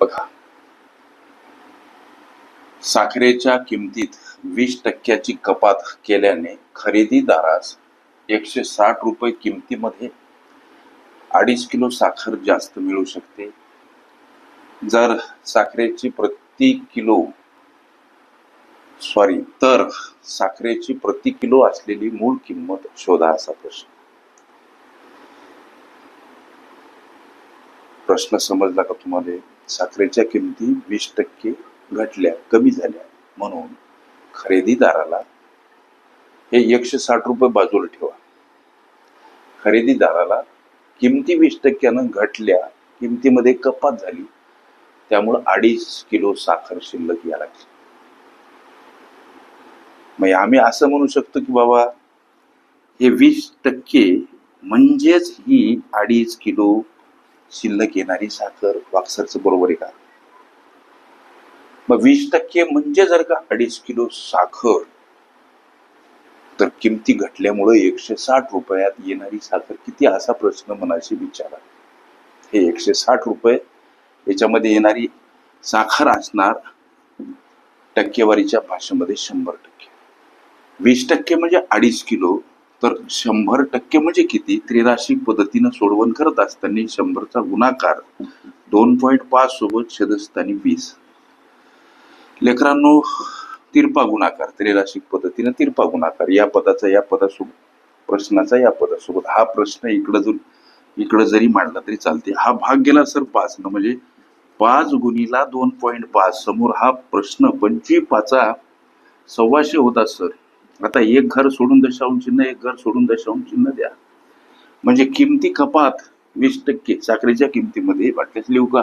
बघा. साखरेच्या किमतीत वीस टक्क्याची कपात केल्याने खरेदीदारास एकशे साठ रुपये किमतीमध्ये अडीच किलो साखर जास्त मिळू शकते. जर साखरेची प्रति किलो सॉरी तर साखरेची प्रति किलो असलेली मूळ किंमत शोधा असा प्रश्न. प्रश्न समजला का तुम्हाला? साखरेच्या किमती वीस टक्के घटल्या कमी झाल्या म्हणून खरेदीदाराला हे एकशे साठ रुपये बाजूला ठेवा. खरेदीदाराला किमती वीस टक्क्यानं घटल्या किमतीमध्ये कपात झाली त्यामुळं अडीच किलो साखर शिल्लक या लागली. मग आम्ही असं म्हणू शकतो की बाबा हे वीस टक्के म्हणजेच ही अडीच किलो शिल्लक येणारी साखर वाक्सरचं बरोबर आहे का? मग वीस टक्के म्हणजे जर का अडीच किलो साखर तर किमती घटल्यामुळे एकशे साठ रुपयात येणारी साखर किती? असा प्रश्न मनाशी विचारा. हे एकशे साठ रुपये याच्यामध्ये येणारी साखर असणार टक्केवारीच्या भाषेमध्ये शंभर टक्के. वीस टक्के म्हणजे अडीच किलो तर शंभर टक्के म्हणजे किती? त्रिराशिक पद्धतीनं सोडवण करत असताना शंभरचा गुणाकार दोन पॉईंट पाच सोबत छेदस्थानी वीस. लेकरांनो तिरपा गुणाकार त्रिराशिक पद्धतीनं तिरपा गुणाकार. या पदाचा या पदासोबत प्रश्नाचा या पदासोबत हा प्रश्न इकडं जर इकडं जरी मांडला तरी चालते हा भाग गेला सर पाच न म्हणजे पाच गुणीला दोन पॉईंट पाच. समोर हा प्रश्न पंचवी पाचा सव्वाशे होता सर. आता एक घर सोडून दशांश चिन्ह एक घर सोडून दशांश चिन्ह द्या. म्हणजे किमती कपात वीस टक्के साखरेच्या किमतीमध्ये वाटल्यास लिहू का?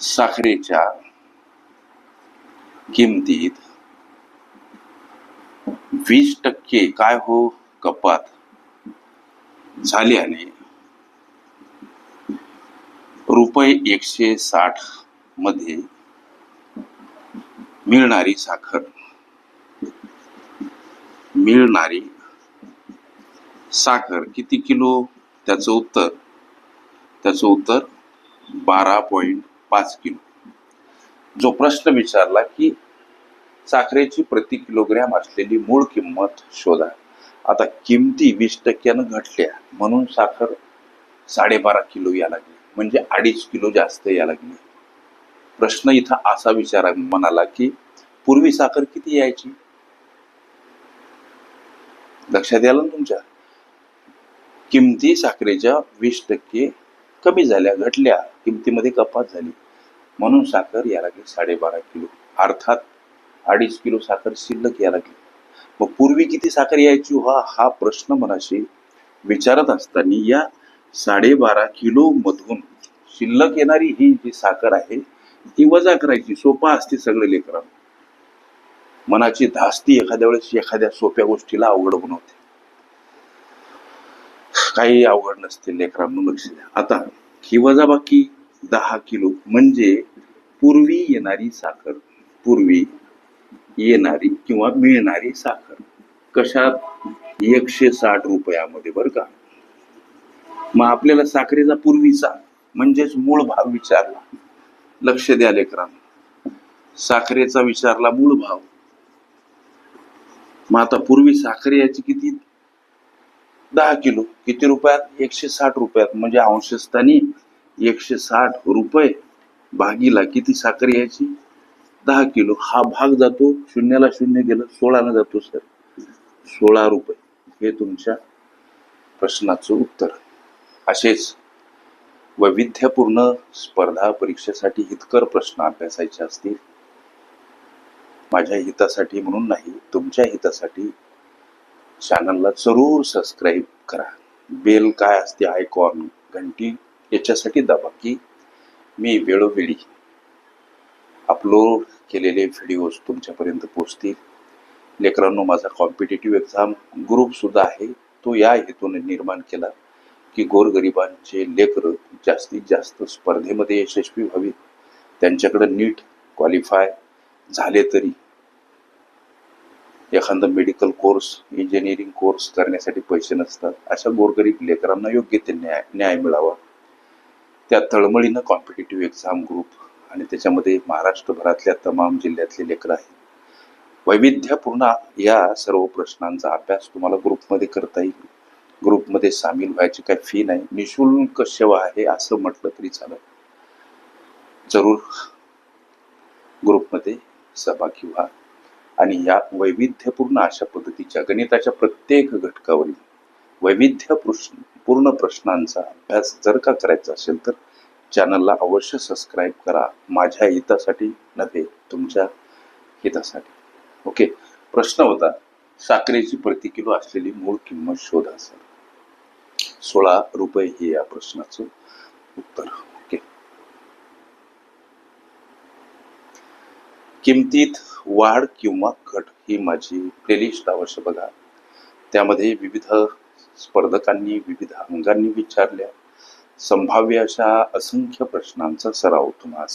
साखरेच्या किमतीत वीस टक्के काय हो? कपात झाल्याने रुपये एकशे साठमध्ये मिळणारी साखर मिळणारी साखर किती किलो? त्याचं उत्तर. त्याचं उत्तर बारा पॉईंट पाच किलो. जो प्रश्न विचारला की साखरेची प्रति किलोग्रॅम असलेली मूळ किंमत शोधा. आता किमती वीस टक्क्यानं घटल्या म्हणून साखर साडेबारा किलो या लागली. म्हणजे अडीच किलो जास्त या लागली. प्रश्न इथं असा विचारा म्हणाला की पूर्वी साखर किती यायची? लक्षात आलं ना तुमच्या? किमती साखरेच्या वीस टक्के कमी झाल्या घटल्या. किमतीमध्ये कपात झाली. म्हणून साखर या लागली साडेबारा किलो. अर्थात अडीच किलो साखर शिल्लक या लागली. मग पूर्वी किती साखर यायची? हा हा प्रश्न मनाशी विचारत असताना या साडेबारा किलो मधून शिल्लक येणारी ही जी साखर आहे ती वजा करायची. सोपा असते सगळे लेकरांना मनाची धास्ती एखाद्या वेळेस एखाद्या सोप्या गोष्टीला अवघड बनवते काही अवघड नसते लेकरांना लक्ष द्या. आता ही वजाबाकी दहा किलो म्हणजे पूर्वी येणारी साखर पूर्वी येणारी किंवा मिळणारी साखर. कशात? एकशे साठ रुपयामध्ये बरं का. मग आपल्याला साखरेचा पूर्वीचा म्हणजेच मूळ भाव विचारला. लक्ष द्या लेकरांना. साखरेचा विचारला मूळ भाव. मग आता पूर्वी साखर याची किती? दहा किलो. किती रुपयात? एकशे साठ रुपयात. म्हणजे अंशस्थानी एकशे साठ रुपये भागीला किती साखर यायची? दहा किलो. हा भाग जातो शून्याला शून्य गेलं सोळानं जातो सर. सोळा रुपये. हे तुमच्या प्रश्नाचं उत्तर. असेच वैविध्यपूर्ण स्पर्धा परीक्षेसाठी हितकर प्रश्न अभ्यासायचे असतील. माझ्या हितासाठी म्हणून नाही तुमच्या हितासाठी चॅनलला जरूर सबस्क्राईब करा. बेल काय असते आयकॉन घंटी याच्यासाठी दाबा की मी वेळोवेळी अपलोड केलेले व्हिडिओज तुमच्यापर्यंत पोचतील लेकरांनो माझा कॉम्पिटेटिव्ह एक्झाम ग्रुपसुद्धा आहे. तो या हेतूने निर्माण केला की गोरगरिबांचे लेकरं जास्तीत जास्त स्पर्धेमध्ये यशस्वी व्हावीत. त्यांच्याकडे नीट क्वालिफाय झाले तरी. एखादा मेडिकल कोर्स इंजिनिअरिंग कोर्स करण्यासाठी पैसे नसतात. अशा गोरगरीब लेकरांना योग्य ते न्याय न्याय मिळावा. त्या तळमळीनं कॉम्पिटेटिव्ह एक्झाम ग्रुप आणि त्याच्यामध्ये महाराष्ट्रभरातल्या तमाम जिल्ह्यातले लेकरं आहेत. वैविध्यपूर्ण या सर्व प्रश्नांचा अभ्यास तुम्हाला ग्रुपमध्ये करता येईल. ग्रुपमध्ये सामील व्हायची काही फी नाही. निशुल्क सेवा आहे असं म्हटलं तरी चालेल. जरूर. ग्रुपमध्ये सभा व्हा आणि या वैविध्यपूर्ण अशा पद्धतीच्या गणिताच्या प्रत्येक घटकावरील वैविध्य प्रश्न पूर्ण प्रश्नांचा अभ्यास जर का करायचा असेल तर चॅनलला अवश्य सबस्क्राईब करा. माझ्या हितासाठी नव्हे तुमच्या हितासाठी. ओके प्रश्न होता साखरेची प्रति किलो असलेली मूळ किंमत शोधा सर. सोळा रुपये हे या प्रश्नाचं उत्तर. किमतीत वाढ किंवा घट ही माझी प्लेलिस्ट अवश्य बघा. त्यामध्ये विविध स्पर्धकांनी विविध अंगांनी विचारल्या. संभाव्य अशा असंख्य प्रश्नांचा सराव तुम्हाला